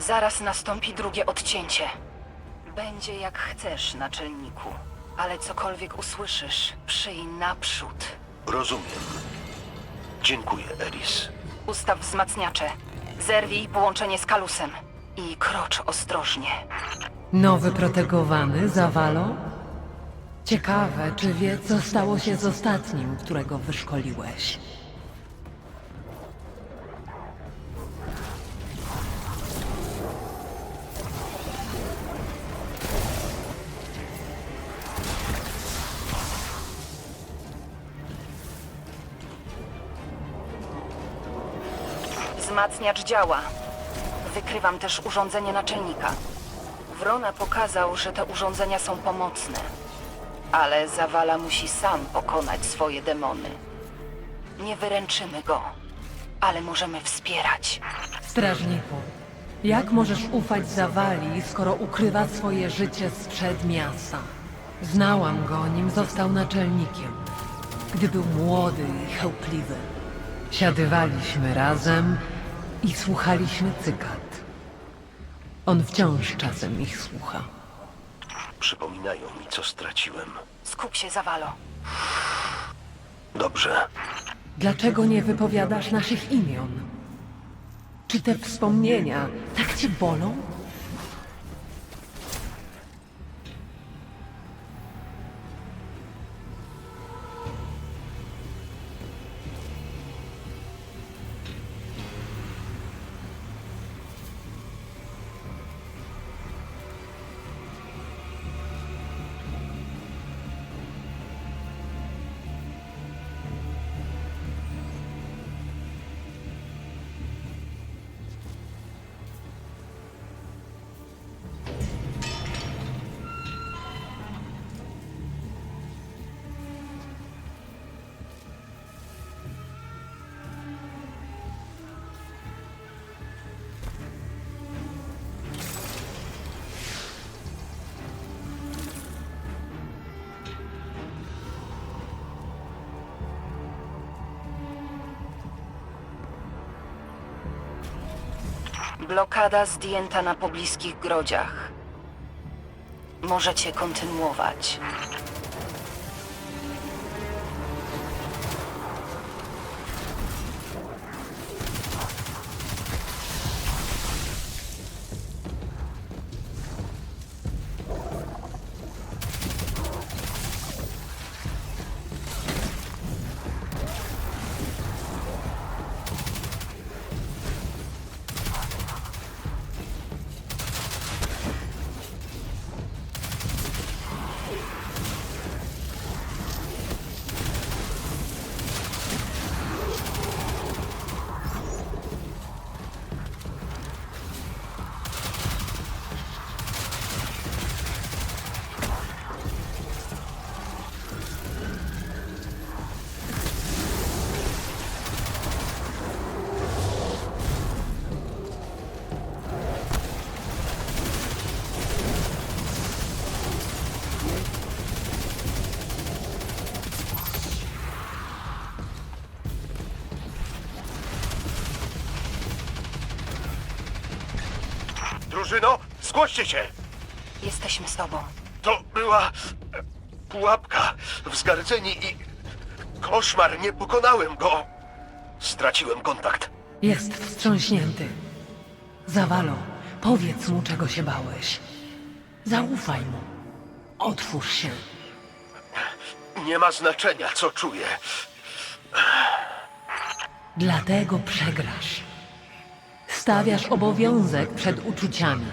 Zaraz nastąpi drugie odcięcie. Będzie jak chcesz, naczelniku. Ale cokolwiek usłyszysz, przyj naprzód. Rozumiem. Dziękuję, Eris. Ustaw wzmacniacze. Zerwij połączenie z kalusem. I krocz ostrożnie. Nowy protegowany zawalo? Ciekawe, czy wie, co stało się z ostatnim, którego wyszkoliłeś. Wzmacniacz działa. Wykrywam też urządzenie naczelnika. Wrona pokazał, że te urządzenia są pomocne. Ale Zawala musi sam pokonać swoje demony. Nie wyręczymy go, ale możemy wspierać. Strażniku, jak możesz ufać Zawali, skoro ukrywa swoje życie sprzed miasta? Znałam go, nim został naczelnikiem, gdy był młody i chełpliwy. Siadywaliśmy razem i słuchaliśmy cykat. On wciąż czasem ich słucha. Przypominają mi, co straciłem. Skup się, Zawalo. Dobrze. Dlaczego nie wypowiadasz naszych imion? Czy te wspomnienia tak cię bolą? Blokada zdjęta na pobliskich grodziach. Możecie kontynuować. Drużyno, zgłoście się! Jesteśmy z tobą. To była e, pułapka. Wzgardzeni i koszmar. Nie pokonałem go. Straciłem kontakt. Jest wstrząśnięty. Zawalo, powiedz mu, czego się bałeś. Zaufaj mu. Otwórz się. Nie ma znaczenia, co czuję. Dlatego przegrasz. Stawiasz obowiązek przed uczuciami.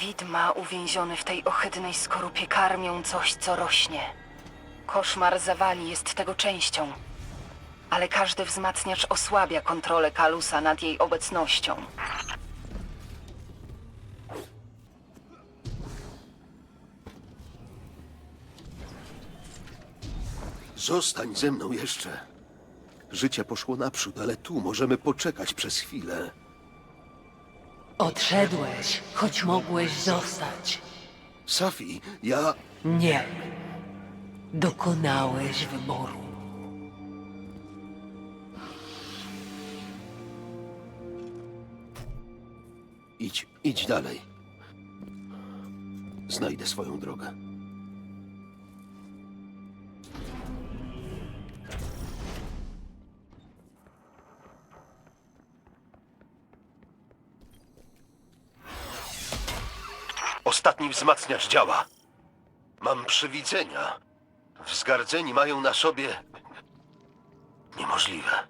Widma uwięzione w tej ohydnej skorupie karmią coś, co rośnie. Koszmar zawali jest tego częścią. Ale każdy wzmacniacz osłabia kontrolę Kalusa nad jej obecnością. Zostań ze mną jeszcze. Życie poszło naprzód, ale tu możemy poczekać przez chwilę. Odszedłeś, choć mogłeś zostać. Safi, ja... Nie. Dokonałeś wyboru. Idź, idź dalej. Znajdę swoją drogę. Ostatni wzmacniacz działa. Mam przywidzenia. Wzgardzeni mają na sobie... Niemożliwe.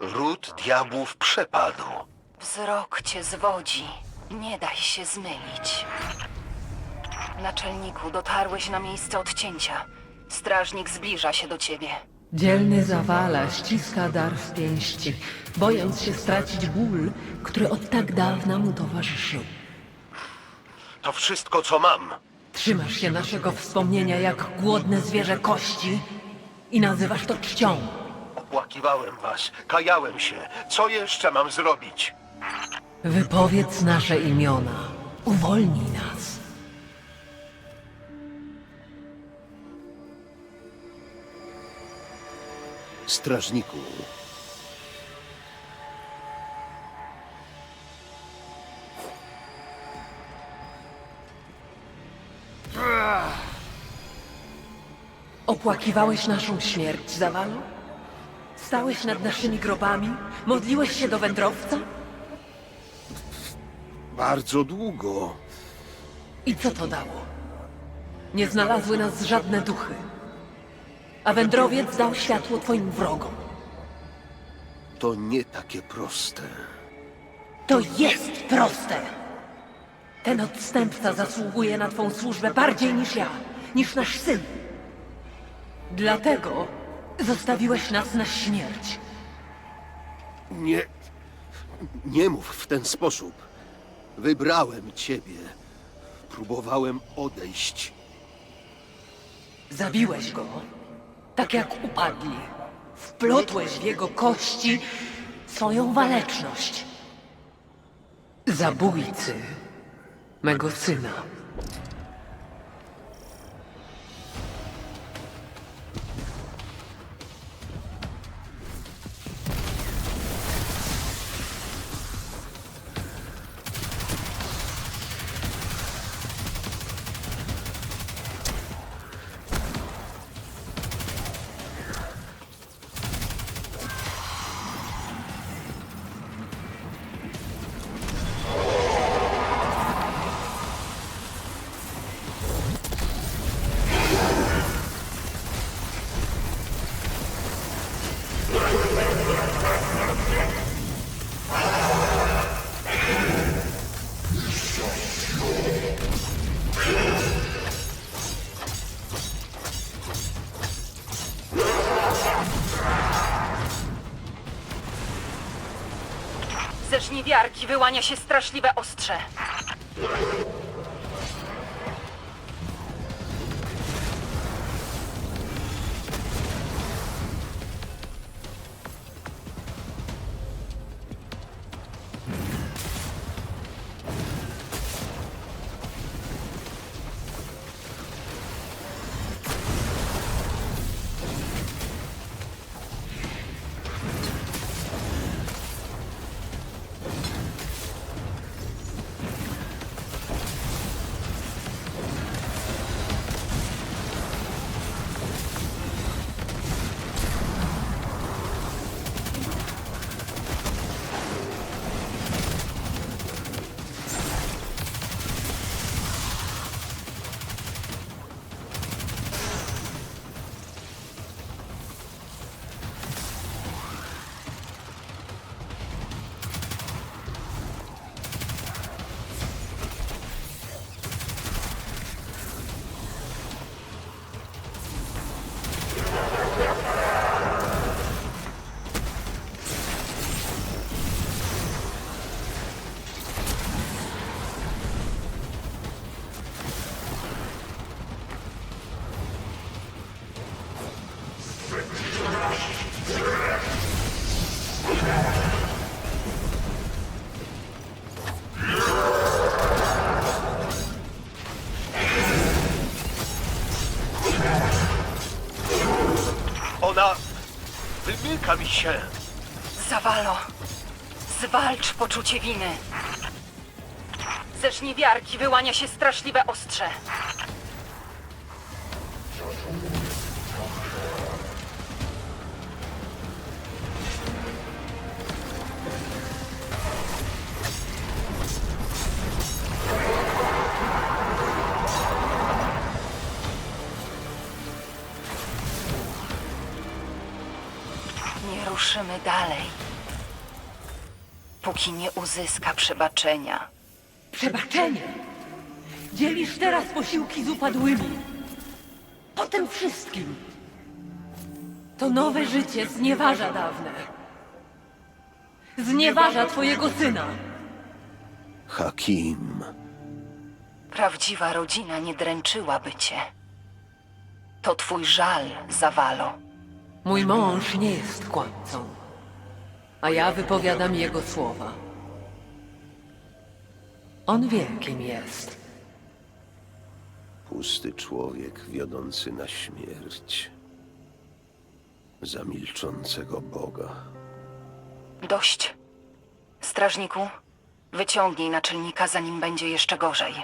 Ród diabłów przepadł. Wzrok cię zwodzi. Nie daj się zmylić. Naczelniku, dotarłeś na miejsce odcięcia. Strażnik zbliża się do ciebie. Dzielny zawala ściska dar w pięści, bojąc się stracić ból, który od tak dawna mu towarzyszył. To wszystko, co mam. Trzymasz się naszego wspomnienia jak głodne zwierzę kości i nazywasz to czcią. Opłakiwałem was, kajałem się. Co jeszcze mam zrobić? Wypowiedz nasze imiona. Uwolnij nas. Strażniku, Opłakiwałeś naszą śmierć, Zawalu? Stałeś nad naszymi grobami? Modliłeś się do wędrowca? Bardzo długo. I co to dało? Nie znalazły nas żadne duchy. A wędrowiec dał światło twoim wrogom. To nie takie proste. To jest proste! Ten odstępca zasługuje na twą służbę bardziej niż ja, niż nasz syn. Dlatego zostawiłeś nas na śmierć. Nie. Nie mów w ten sposób. Wybrałem ciebie. Próbowałem odejść. Zabiłeś go, tak jak upadli. Wplotłeś w jego kości swoją waleczność. Zabójcy mego syna. Ze żniwiarki wyłania się straszliwe ostrze. Mi się. Zawalo, zwalcz poczucie winy. Ze żniwiarki wyłania się straszliwe ostrze. Nie ruszymy dalej, póki nie uzyska przebaczenia. Przebaczenie! Dzielisz teraz posiłki z upadłymi. Po tym wszystkim. To nowe życie znieważa dawne. Znieważa twojego syna. Hakim. Prawdziwa rodzina nie dręczyłaby cię. To twój żal, Zawalo. Mój mąż nie jest kłamcą. A ja wypowiadam jego słowa. On wie, kim jest. Pusty człowiek wiodący na śmierć. Za milczącego Boga. Dość. Strażniku, wyciągnij naczelnika, zanim będzie jeszcze gorzej.